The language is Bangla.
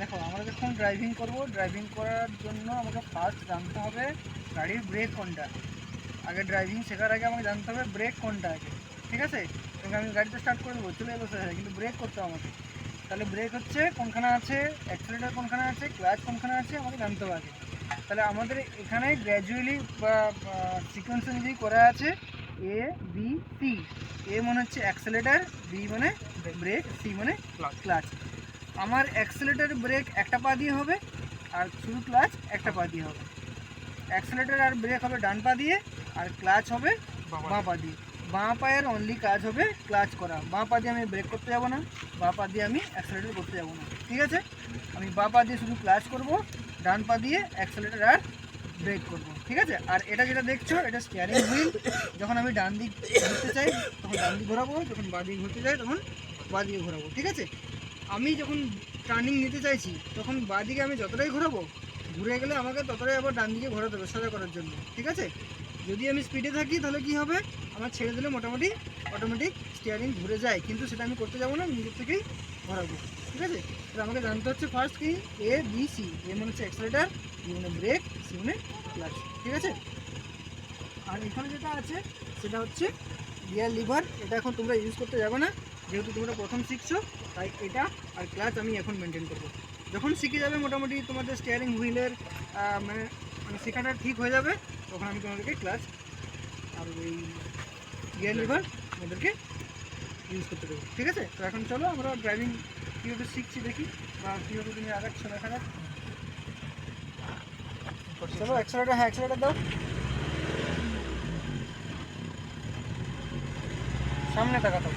দেখো, আমরা যখন ড্রাইভিং করব ড্রাইভিং করার জন্য আমাকে ফার্স্ট জানতে হবে গাড়ির ব্রেক কোনটা। আগে ড্রাইভিং শেখার আগে আমাকে জানতে হবে ব্রেক কোনটা আগে, ঠিক আছে? এবং আমি গাড়িটা স্টার্ট করে দেবো, চলে এলো স্যার, কিন্তু ব্রেক করতে হবে আমাকে। তাহলে ব্রেক হচ্ছে কোনখানে আছে অ্যাক্সিলেটার কোনখানে আছে ক্লাচ কোনখানে আছে, আমাকে জানতে হবে আগে। তাহলে আমাদের এখানে গ্র্যাজুয়ালি বা সিকোয়েন্স অনুযায়ী করা আছে এ বি সি এ মানে হচ্ছে অ্যাক্সেলেটার বি মানে ব্রেক সি মানে ক্লাচ আমার অ্যাক্সেলেটার ব্রেক একটা পা দিয়ে হবে আর শুধু ক্লাচ একটা পা দিয়ে হবে। অ্যাক্সেলেটার আর ব্রেক হবে ডান পা দিয়ে আর ক্লাচ হবে বাঁ পা দিয়ে। বাঁ পায়ের অনলি কাজ হবে ক্লাচ করা। বাঁ পা দিয়ে আমি ব্রেক করতে যাব না বাঁ পা দিয়ে আমি অ্যাক্সেলেটার করতে যাব না। ঠিক আছে? আমি বাঁ পা দিয়ে শুধু ক্লাচ করব ডান পা দিয়ে অ্যাক্সেলেটার আর ব্রেক করব। ঠিক আছে? আর এটা যেটা দেখছ এটা স্টিয়ারিং হুইল যখন আমি ডান দিক ঘুরতে চাই তখন ডান দিক ঘোরাবো যখন বাঁ দিক ঘুরতে চাই তখন বাঁ দিকে ঘোরাবো। ঠিক আছে? আমি যখন টার্নিং নিতে চাইছি, তখন বাঁ দিকে আমি যতটাই ঘোরাবো, ঘুরে গেলে আমাকে ততটাই আবার ডান দিকে ঘোরাতে হবে সোজা করার জন্য, ঠিক আছে? যদি আমি স্পিডে থাকি, তাহলে কি হবে? আমার ছেড়ে দিলে মোটামুটি অটোমেটিক স্টিয়ারিং ঘুরে যায়, কিন্তু সেটা আমি করতে যাব না, নিজের থেকেই ঘোরাবো, ঠিক আছে? তাহলে আমাকে জানতে হচ্ছে ফার্স্ট কি? এ বি সি এ মানে হচ্ছে অ্যাক্সেলেটার বি মানে ব্রেক সি মানে ক্লাচ ঠিক আছে? আর এখানে যেটা আছে, সেটা হচ্ছে গিয়ার লিভার এটা এখন তোমরা ইউজ করতে যাবে না। যেহেতু তোমরা প্রথম শিখছো, তাই এটা আর ক্লাচ আমি এখন মেনটেন করব। যখন শিখে যাবে মোটামুটি তোমাদের স্টিয়ারিং হুইলের মানে মানে শেখাটা ঠিক হয়ে যাবে, তখন আমি তোমাদেরকে ক্লাচ আর ওই গিয়ার লিভার ওদেরকে ইউজ করতে দেবো। ঠিক আছে? তো এখন চলো আমরা ড্রাইভিং কীভাবে শিখছি দেখি, বা কীভাবে তুমি আগাচ্ছ, দেখা যাক। চলো অ্যাক্সেলেটার হ্যাঁ অ্যাক্সেলেটার দাও। সামনে তাকাতো